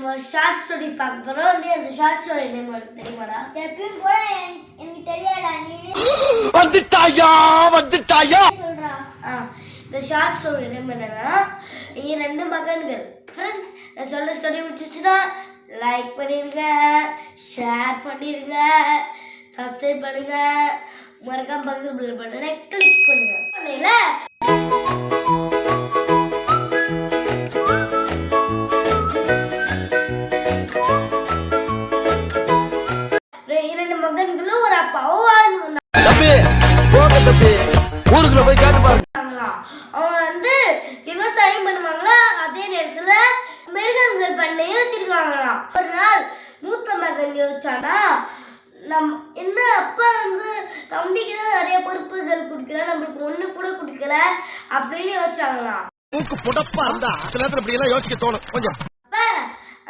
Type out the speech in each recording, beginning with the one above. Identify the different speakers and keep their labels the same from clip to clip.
Speaker 1: நம்ம short story பார்க்க போறோம். நீ அந்த ஷார்ட் ஸ்டோரி நேம் தெரியுமாடா?
Speaker 2: எப்பயும் போல என்- எனக்கு தெரியாதா நீ
Speaker 3: வந்துட்டாயா? வந்துட்டாயா?
Speaker 2: சொல்றா.
Speaker 1: ஆ இந்த ஷார்ட் ஸ்டோரி நேம் என்னன்னா நீங்க ரெண்டு மகன்கள். ஃப்ரெண்ட்ஸ் நான் சொல்ல ஸ்டோரி விட்டுச்சுன்னா லைக் பண்ணிடுங்க ஷேர் பண்ணிடுங்க சப்ஸ்கிரைப் பண்ணுங்க. மறக்காம பக்கத்து பில் பட்டனை கிளிக் பண்ணுங்க. பண்ணல மகன்களும்
Speaker 3: ஊருக்குள்ள போய் கேட்டு பாருங்க
Speaker 1: அவங்க வந்து விவசாயம் பண்ணுவாங்களா அதே நேரத்துல மிருகங்கள் பண்ணையும் வச்சிருக்காங்களாம் ஒரு நாள் மூத்த மகன் யோசிச்சானா நம் என்ன அப்பா வந்து தம்பிக்கு தான் நிறைய பொறுப்புகள் கொடுக்கல நம்மளுக்கு ஒண்ணு கூட கொடுக்கல அப்படின்னு யோசிச்சாங்களாம்
Speaker 3: மூக்கு புடப்பா இருந்தா சில நேரத்துல இப்படி எல்லாம் யோசிக்க தோணும் கொஞ்சம்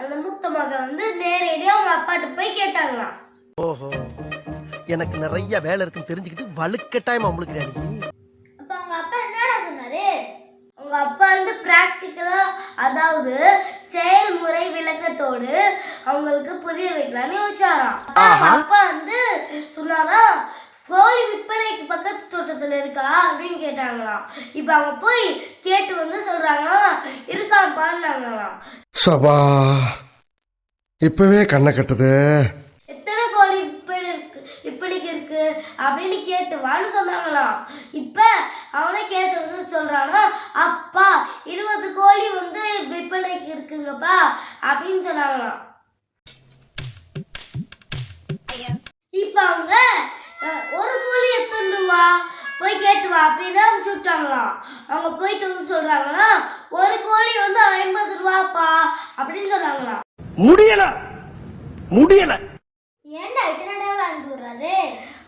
Speaker 1: அந்த மூத்த மகன் வந்து நேரடியா அவங்க அப்பாட்ட போய் கேட்டாங்களாம்.
Speaker 4: ஓஹோ. எனக்கு நிறைய வேலை இருக்குன்னு தெரிஞ்சுக்கிட்டு வலுக்கட்டாயமா உங்களுக்கு நீ
Speaker 2: அப்ப அவங்க அப்பா என்னடா சொன்னாரு?
Speaker 1: உங்க அப்பா வந்து பிராக்டிக்கலா அதாவது செயல்முறை விளக்கத்தோடு அவங்களுக்கு புரிய வைக்கலாம்னு யோசிச்சாராம். அப்ப அவங்க அப்பா வந்து சொன்னாரா கோழி விற்பனைக்கு பக்கத்து தோட்டத்துல இருக்கா? அப்படின்னு கேட்டாங்களாம். இப்ப அவங்க போய் கேட்டு வந்து சொல்றாங்க இருக்காப்பான்னாங்களாம்
Speaker 5: சபா இப்பவே கண்ணை கட்டுது
Speaker 1: எத்தனை கோழி விற்பனை இருக்கு விற்பனைக்கு இருக்கு அப்படின்னு கேட்டு வான்னு சொன்னாங்களாம். இப்ப அவனே கேட்டு வந்து சொல்றானா அப்பா இருபது கோழி வந்து விற்பனைக்கு இருக்குங்கப்பா அப்படின்னு சொன்னாங்களாம். இப்ப அவங்க ஒரு கோழி எத்தனை ரூபா போய் கேட்டு வா அப்படின்னு அனுப்பிச்சு விட்டாங்களாம் அவங்க போயிட்டு வந்து சொல்றாங்கன்னா ஒரு கோழி வந்து ஐம்பது ரூபாப்பா அப்படின்னு சொன்னாங்களாம்.
Speaker 3: முடியல. முடியல.
Speaker 2: ஏன்டா இத்தனை தடவை அனுப்பி விடுறாரு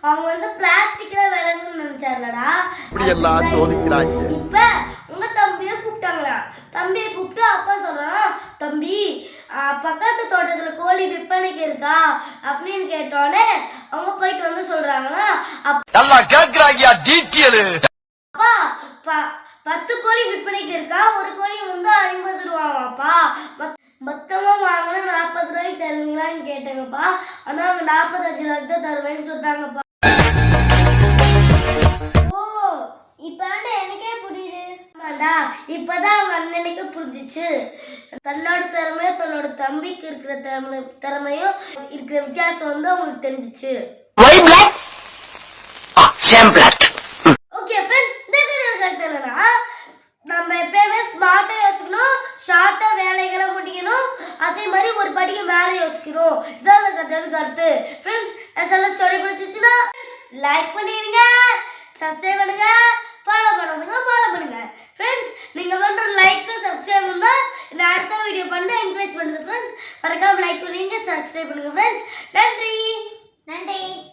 Speaker 1: அவங்க வந்து பிராக்டிக்கலா விளங்குன்னு நினைச்சார்லடா.
Speaker 3: இப்படி எல்லாம் சோதிக்கிறாங்க
Speaker 1: இப்ப உங்க தம்பிய கூப்பிட்டாங்களா தம்பியை கூப்பிட்டு அப்பா சொல்றானா தம்பி பக்கத்து தோட்டத்துல கோழி விற்பனைக்கு இருக்கா? அப்படின்னு கேட்டோடனே அவங்க போயிட்டு வந்து சொல்றாங்களா.
Speaker 3: நல்லா கேக்குறாங்கயா டீட்டெயில்
Speaker 1: அப்பா பத்து கோழி விற்பனைக்கு இருக்கா? ஒரு கோழி வந்து ஐம்பது ரூபாவாப்பா. மொத்- மொத்தமா வாங்கினா நாற்பது ரூபாய்க்கு தருவீங்களான்னு கேட்டேங்கப்பா. ஆனா அவங்க நாற்பத்தஞ்சு ரூபாய்க்கு தான் தருவேன்னு சொன்னாங்கப்பா. இப்பதான் அவங்க அண்ணனுக்கு புரிஞ்சிச்சு. தன்னோட திறமையும் தன்னோட தம்பிக்கு இருக்கிற திறமை திறமையும் இருக்கிற வித்தியாசம் வந்து அவங்களுக்கு தெரிஞ்சிச்சு. ஓகே ஃப்ரெண்ட்ஸ் இந்த கதையோட கருத்து என்னன்னா நம்ம எப்பயுமே ஸ்மார்ட்டா யோசிக்கணும் ஷார்ட்டா வேலைகளை முடிக்கணும் அதே மாதிரி ஒரு படிக்கு மேலே யோசிக்கணும். இதான் அந்த கதையோட கருத்து. ஃப்ரெண்ட்ஸ் நான் சொல்ல ஸ்டோரி பிடிச்சிச்சுன்னா லைக் பண்ணிடுங்க சப்ஸ்கிரைப் பண்ணுங்க ஃபாலோ பண்ணுங்க ஃபாலோ பண்ணுங்க ஃப்ரெண்ட்ஸ் நீங்க பண்ற லைக் சப்ஸ்கிரைப் பண்ணா நான் அடுத்த வீடியோ என்கரேஜ் பண்ணுங்க ஃப்ரெண்ட்ஸ் மறக்காம லைக் பண்ணுங்க சப்ஸ்கிரைப் பண்ணுங்க ஃப்ரெண்ட்ஸ் நன்றி.
Speaker 2: நன்றி.